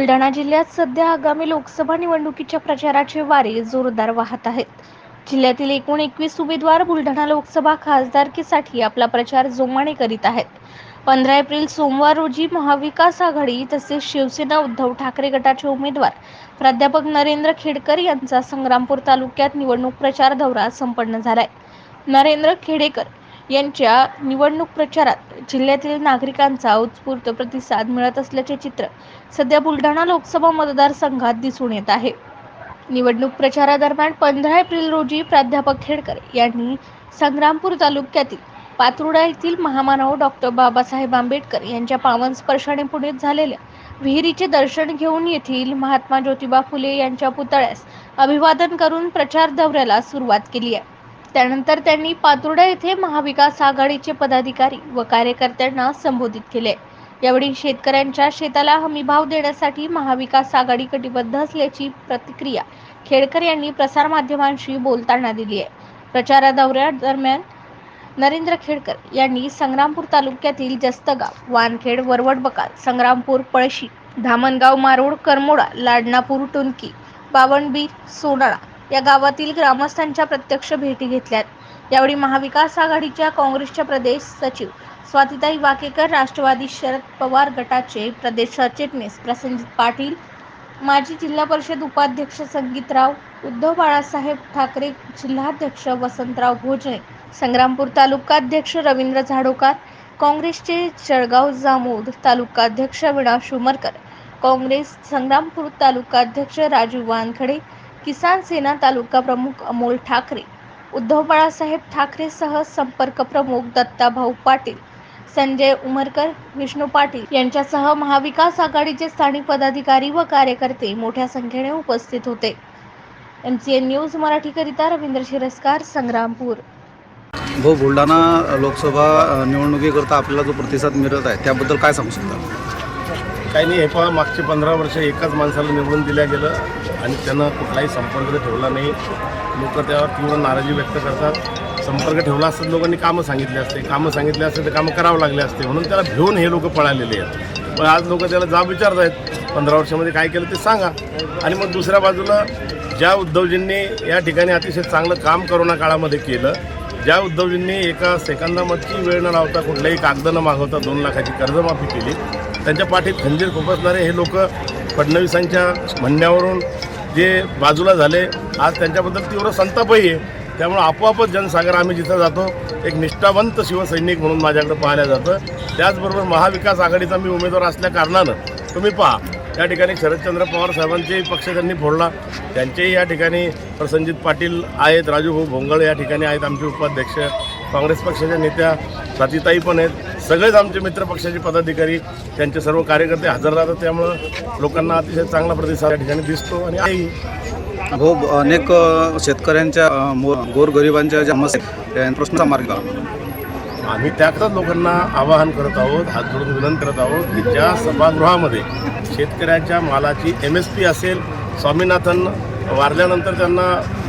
बुलढाणा जिल्ह्यात सध्या आगामी लोकसभा निवडणुकीच्या प्रचाराचे वारे जोरदार वाहत आहेत. जिल्ह्यातील एकूण एकवीस उमेदवार बुलढाणा लोकसभा खासदारकीसाठी आपला प्रचार जोमाने करीत आहेत. पंधरा एप्रिल सोमवार रोजी महाविकास आघाडी तसेच शिवसेना उद्धव ठाकरे गटाचे उमेदवार प्राध्यापक नरेंद्र खेडकर यांचा संग्रामपूर तालुक्यात निवडणूक प्रचार दौरा संपन्न झालाय. नरेंद्र खेडेकर यांच्या निवडणूक प्रचारात जिल्ह्यातील नागरिकांचा उत्स्फूर्त प्रतिसाद मिळत असल्याचे चित्र सध्या बुलढाणा लोकसभा मतदारसंघात दिसून येत आहे. निवडणूक प्रचारादरम्यान पंधरा एप्रिल रोजी प्राध्यापक खेडकर यांनी संग्रामपूर तालुक्यातील पातुर्डा येथील महामानव डॉक्टर बाबासाहेब आंबेडकर यांच्या पावन स्पर्शाने पुण्यात झालेल्या विहिरीचे दर्शन घेऊन येथील महात्मा ज्योतिबा फुले यांच्या पुतळ्यास अभिवादन करून प्रचार दौऱ्याला सुरुवात केली आहे. त्यानंतर त्यांनी पातुर्डा येथे महाविकास आघाडीचे पदाधिकारी व कार्यकर्त्यांना संबोधित केले. यावेळी शेतकऱ्यांच्या शेताला हमीभाव देण्यासाठी महाविकास आघाडी कटिबद्ध असल्याची प्रतिक्रिया खेडकर यांनी प्रसारमाध्यमांशी बोलताना दिली आहे. प्रचारा दौऱ्या दरम्यान नरेंद्र खेडकर यांनी संग्रामपूर तालुक्यातील जस्तगाव वानखेड वरवड बकाल संग्रामपूर पळशी धामणगाव मारोड करमोडा लाडनापूर टुनकी बावणबीर सोनाळा या गावातील ग्रामस्थांच्या प्रत्यक्ष भेटी घेतल्यात. यावेळी महाविकास आघाडीच्या काँग्रेसच्या प्रदेश सचिव स्वातिताई वाकेकर राष्ट्रवादी शरद पवार गटाचे प्रदेश सरचिटणीस प्रसंजित पाटील माजी जिल्हा परिषद उपाध्यक्ष संगीतराव उद्धव बाळासाहेब ठाकरे जिल्हाध्यक्ष वसंतराव भोजने संग्रामपूर तालुकाध्यक्ष रवींद्र झाडोकार काँग्रेसचे जळगाव जामोद तालुकाध्यक्ष विणा शुमरकर काँग्रेस संग्रामपूर तालुकाध्यक्ष राजू वानखडे किसान सेना तालुका प्रमुख अमोल ठाकरे उद्धव बाळासाहेब ठाकरेसह संपर्क प्रमुख दत्ताभाऊ पाटील संजय उमरकर विष्णू पाटील यांच्यासह महाविकास आघाडीचे स्थानिक पदाधिकारी व कार्यकर्ते मोठ्या संख्येने उपस्थित होते. एम सी एन न्यूज मराठीकरिता रवींद्र शिरस्कार संग्रामपूर. भाऊ बुलढाणा लोकसभा निवडणुकीकरता आपल्याला जो प्रतिसाद मिळत आहे त्याबद्दल काय सांगू शकता? काही नाही हे पहा मागचे पंधरा वर्ष एकाच माणसाला निवडून दिल्या गेलं. आणि त्यानं कुठलाही संपर्क ठेवला नाही. लोक त्यावर तीव्र नाराजी व्यक्त करतात. संपर्क ठेवला असतात लोकांनी कामं सांगितले असते. कामं सांगितले असते तर कामं करावं लागले असते. म्हणून त्याला भिवून हे लोक पळालेले आहेत. पण आज लोक त्याला जाब विचारत आहेत. पंधरा वर्षामध्ये काय केलं ते सांगा. आणि मग दुसऱ्या बाजूला ज्या उद्धवजींनी या ठिकाणी अतिशय चांगलं काम करोना काळामध्ये केलं ज्या उद्धवजींनी एका सेकंदामधची वेळ न लावता कुठल्याही कागद न मागवता दोन लाखाची कर्जमाफी केली त्यांच्या पाठीत खंजीर खुपसणारे हे लोक फडणवीसांच्या म्हणण्यावरून जे बाजूला झाले आज त्यांच्याबद्दल तीव्र संतापही आहे. त्यामुळे आपोआपच जनसागर आम्ही जिथं जातो एक निष्ठावंत शिवसैनिक म्हणून माझ्याकडे पाहिलं जातं. त्याचबरोबर महाविकास आघाडीचा मी उमेदवार असल्या कारणानं तुम्ही पहा या ठिकाणी शरदचंद्र पवार साहेबांचेही पक्ष त्यांनी फोडला. त्यांचेही या ठिकाणी प्रसंजित पाटील आहेत राजूभाऊ भोंगळ या ठिकाणी आहेत आमचे उपाध्यक्ष. काँग्रेस पक्षाच्या नेत्या स्वातीताई पण आहेत. सगळेच आमचे मित्र पक्षाचे पदाधिकारी त्यांचे सर्व कार्यकर्ते हजर राहतात. त्यामुळं लोकांना अतिशय चांगला प्रतिसाद या ठिकाणी दिसतो आणि आहे. भाऊ ब- अनेक शेतकऱ्यांच्या गोरगरिबांच्या ज्या समस्या प्रश्नाचा मार्ग. आम्ही त्याकरता लोकांना आवाहन करत आहोत हात जोडून विनंती करत आहोत की ज्या सभागृहामध्ये शेतकऱ्याच्या मालाची एम एस पी असेल स्वामीनाथन वारल्यानंतर त्यांना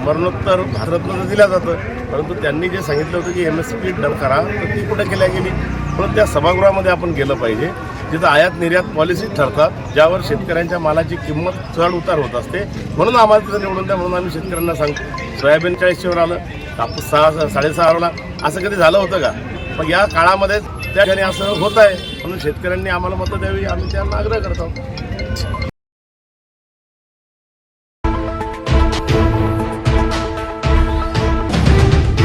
मरणोत्तर भारतरत्न दिला दिलं जातं. परंतु त्यांनी जे सांगितलं होतं की एम एस पी डन करा तर ती कुठे केल्या गेली? म्हणून त्या सभागृहामध्ये आपण गेलं पाहिजे. जिथं आयात निर्यात पॉलिसी ठरतात ज्यावर शेतकऱ्यांच्या मालाची किंमत चढ उतार होत असते. म्हणून आम्हाला तिथं निवडून द्या म्हणून आम्ही शेतकऱ्यांना सांगतो सोयाबीन चाळीसशेवर आलं कापूस सहा साडेसहा आला असं कधी झालं होतं का? मग या काळामध्ये त्या ठिकाणी असं होत आहे. म्हणून शेतकऱ्यांनी आम्हाला मतं द्यावी आम्ही त्यांना आग्रह करतो